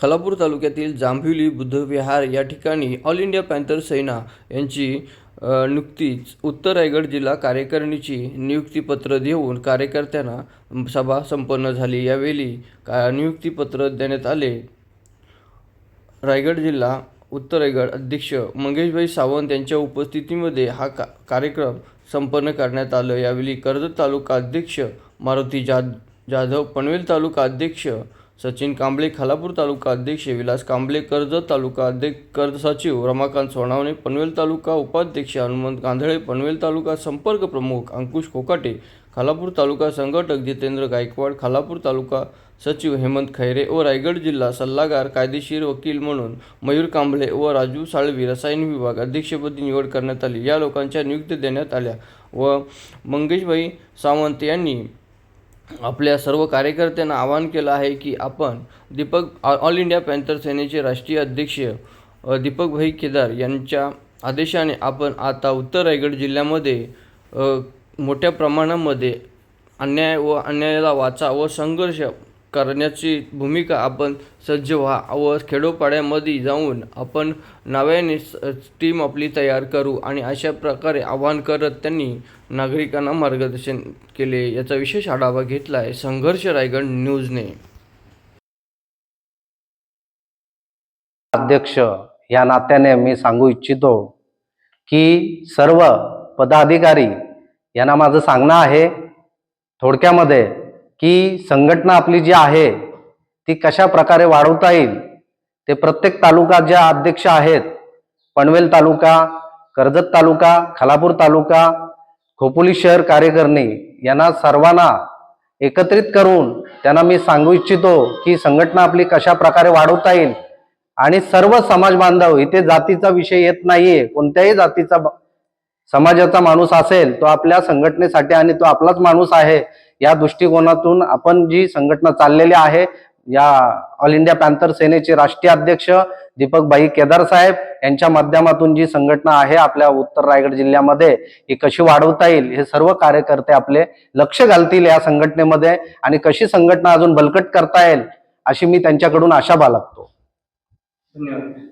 खलापूर तालुक्यातील जांभिवली बुद्धविहार या ठिकाणी ऑल इंडिया पॅन्थर सेना यांची नुकतीच उत्तर रायगड जिल्हा कार्यकारिणीची नियुक्तीपत्र देऊन कार्यकर्त्यांना सभा संपन्न झाली. यावेळी का नियुक्तीपत्र देण्यात आले. रायगड जिल्हा उत्तर रायगड अध्यक्ष मंगेशभाई सावंत यांच्या उपस्थितीमध्ये हा का कार्यक्रम संपन्न करण्यात आलं. यावेळी कर्जत तालुका अध्यक्ष मारुती जा जाधव पनवेल तालुका अध्यक्ष सचिन कांबळे खालापूर तालुका अध्यक्ष विलास कांबळे कर्जत तालुका अध्यक्ष कर्ज सचिव रमाकांत सोनावणे पनवेल तालुका उपाध्यक्ष हनुमंत गांधळे पनवेल तालुका संपर्क प्रमुख अंकुश कोकाटे खालापूर तालुका संघटक जितेंद्र गायकवाड खालापूर तालुका सचिव हेमंत खैरे व रायगड जिल्हा सल्लागार कायदेशीर वकील म्हणून मयूर कांबळे व राजू साळवी रसायन विभाग अध्यक्षपदी निवड करण्यात आली. या लोकांच्या नियुक्ती देण्यात आल्या व मंगेशभाई सावंत यांनी आपल्या सर्व कार्यकर्त्यांना आवाहन केलं आहे की आपण दीपक ऑल इंडिया पॅन्थर सेनेचे राष्ट्रीय अध्यक्ष दीपक दीपकभाई केदार यांच्या आदेशाने आपण आता उत्तर रायगड जिल्ह्यामध्ये मोठ्या प्रमाणामध्ये अन्याय व अन्यायाला वाचा व संघर्ष करण्याची भूमिका आपण सज्ज व्हा. व खेडोपाड्यामध्ये जाऊन आपण नव्याने टीम आपली तयार करू आणि अशा प्रकारे आवाहन करत त्यांनी नागरिकांना मार्गदर्शन केले. याचा विशेष आढावा घेतला आहे संघर्ष रायगड न्यूजने. अध्यक्ष या नात्याने मी सांगू इच्छितो की सर्व पदाधिकारी यांना माझं सांगणं आहे. थोडक्यामध्ये की संघटना आपली जी आहे ती कशा प्रकारे वाढवता येईल ते प्रत्येक तालुका ज्या अध्यक्ष आहेत पनवेल तालुका कर्जत तालुका खालापूर तालुका खोपोली शहर कार्यकारिणी यांना सर्वांना एकत्रित करून त्यांना मी सांगू इच्छितो की संघटना आपली कशा प्रकारे वाढवता येईल आणि सर्व समाज बांधव इथे जातीचा विषय येत नाहीये कोणत्याही जातीचा समाजाचा माणूस असेल तो आपल्या संघटनेसाठी आणि तो आपलाच माणूस आहे या दृष्टिकोनातून आपण जी संघटना चाललेली आहे या ऑल इंडिया पॅन्थर सेनेचे राष्ट्रीय अध्यक्ष दीपक भाई केदार साहेब यांच्या माध्यमातून जी संघटना आहे आपल्या उत्तर रायगड जिल्ह्यामध्ये ही कशी वाढवता येईल हे सर्व कार्यकर्ते आपले लक्ष घालतील या संघटनेमध्ये आणि कशी संघटना अजून बलकट करता येईल अशी मी त्यांच्याकडून आशा बाळगतो. धन्यवाद.